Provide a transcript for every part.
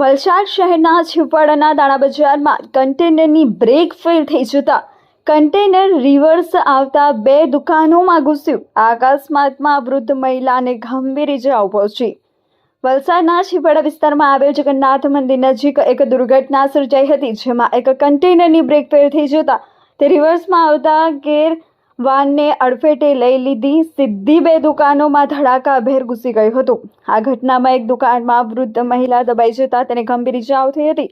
વલસાડ શહેરના છીપવાડાના દાણા બજારમાં કન્ટેનરની બ્રેક ફેલ થઈ જતા કન્ટેનર રિવર્સ આવતા બે દુકાનોમાં ઘૂસ્યું. આ અકસ્માતમાં વૃદ્ધ મહિલાને ગંભીર ઇજાઓ પહોંચી. વલસાડના છીપવાડા વિસ્તારમાં આવેલ જગન્નાથ મંદિર નજીક એક દુર્ઘટના સર્જાઈ હતી, જેમાં એક કન્ટેનરની બ્રેક ફેલ થઈ જતા તે રિવર્સમાં આવતા ગેર વાનને અડફેટે લઈ લીધી. સીધી બે દુકાનોમાં ધડાકાભેર ઘૂસી ગયું હતું. આ ઘટનામાં એક દુકાનમાં વૃદ્ધ મહિલા દબાઈ જતા તેને ગંભીર ઇજાઓ થઈ હતી.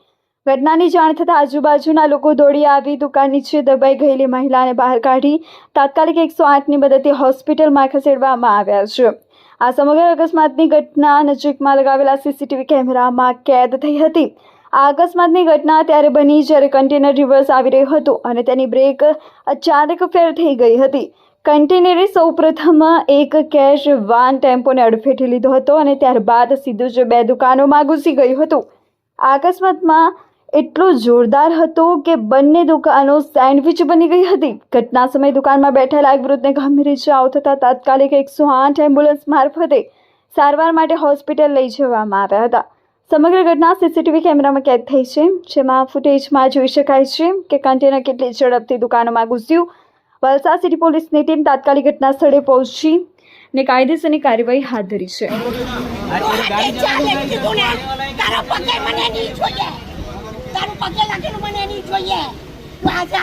ઘટનાની જાણ થતાં આજુબાજુના લોકો દોડી આવી દુકાન નીચે દબાઈ ગયેલી મહિલાને બહાર કાઢી તાત્કાલિક એકસો આઠની મદદથી હોસ્પિટલમાં ખસેડવામાં આવ્યા છે. આ સમગ્ર અકસ્માતની ઘટના નજીકમાં લગાવેલા સીસીટીવી કેમેરામાં કેદ થઈ હતી. આ અકસ્માતની ઘટના ત્યારે બની જ્યારે કન્ટેનર રિવર્સ આવી રહ્યું હતું અને તેની બ્રેક અચાનક ફેલ થઈ ગઈ હતી. કન્ટેનરે સૌપ્રથમ એક કેશ વાન ટેમ્પોને અડફેટે લીધો હતો અને ત્યારબાદ સીધું જ બે દુકાનોમાં ઘૂસી ગયું હતું. આ અકસ્માતમાં એટલો જોરદાર હતો કે બંને દુકાનો સેન્ડવિચ બની ગઈ હતી. ઘટના સમયે દુકાનમાં બેઠેલા એક વૃદ્ધને ગંભીર ઇજાઓ થતાં તાત્કાલિક એકસો આઠ એમ્બ્યુલન્સ મારફતે સારવાર માટે હોસ્પિટલ લઈ જવામાં આવ્યા હતા. સમગ્ર ઘટના સીસીટીવી કેમેરામાં કેદ થઈ છે, જેમાં ફૂટેજમાં જોઈ શકાય છે કે કન્ટેનર કેટલી ઝડપથી દુકાનોમાં ઘૂસ્યું. વલસાડ સિટી પોલીસની ટીમ તાત્કાલિક ઘટના સ્થળે પહોંચી ને કાયદેસરની કાર્યવાહી હાથ ધરી છે. આજે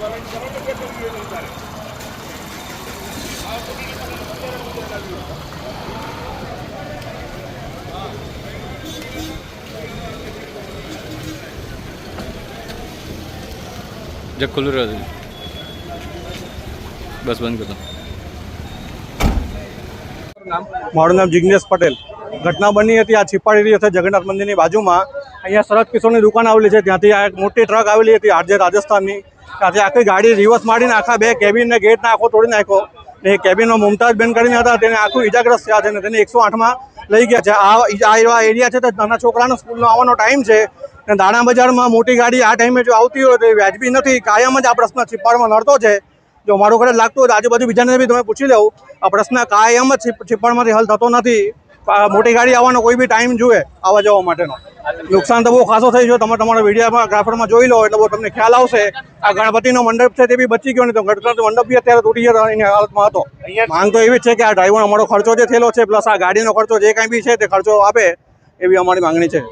જે ખુલ્લું રહ્યું બસ બંધ કરતો મારું નામ જિગ્નેશ પટેલ. ઘટના બની હતી આ છીપાડી હતી જગન્નાથ મંદિરની બાજુમાં. અહીંયા શરદ કિશોરની દુકાન આવેલી છે. ત્યાંથી આ એક મોટી ટ્રક આવેલી હતી, આરજે રાજસ્થાનની. ત્યાંથી આખી ગાડી રિવર્સ મારીને આખા બે કેબિનને ગેટને આખો તોડી નાખ્યો. ને કેબિનનો મુમતાજ બેન કરીને હતા, તેને આખું ઇજાગ્રસ્ત થયા છે ને તેને એકસો આઠમાં લઈ ગયા છે. આ એવા એરિયા છે તો નાના છોકરાનો સ્કૂલનો આવવાનો ટાઈમ છે. ને દાણા બજારમાં મોટી ગાડી આ ટાઈમે જો આવતી હોય તો એ વ્યાજબી નથી, કાયમ જ આ પ્રશ્ન છીપાડમાં નડતો છે. જો મારું ઘરે લાગતું હોય આજુબાજુ બીજાને બી તમે પૂછી લેવું. આ પ્રશ્ન કાયમ જ છીપ- છીપણમાંથી હલ થતો નથી. મોટી ગાડી આવવાનો કોઈ બી ટાઈમ જુએ આવવા જવા માટેનો. નુકસાન તો બહુ ખાસો થઈ ગયો. તમે તમારા વિડીયામાં ગ્રાફરમાં જોઈ લો એટલે બહુ તમને ખ્યાલ આવશે. આ ગણપતિનો મંડપ છે તે બી બચી ગયો ને તો ગણપતિ મંડપ બી અત્યારે તૂટી ગયો એની હાલતમાં હતો. માંગ તો એવી છે કે આ ડ્રાઈવર અમારો ખર્ચો જે થયેલો છે પ્લસ આ ગાડીનો ખર્ચો જે કાંઈ બી છે તે ખર્ચો આપે એવી અમારી માંગણી છે.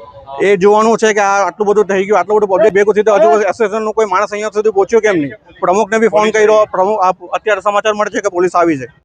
એ જોવાનું છે કે આ આટલું બધું થઈ ગયું આટલું બધું પબ્લિક ભેગું થયું તો હજુ એસોસિએશનનું કોઈ માણસ અહીંયા સુધી પહોંચ્યો કેમ નહીં? પ્રમુખને બી ફોન કર્યો પ્રમુખ અત્યારે સમાચાર મળે છે કે પોલીસ આવી છે.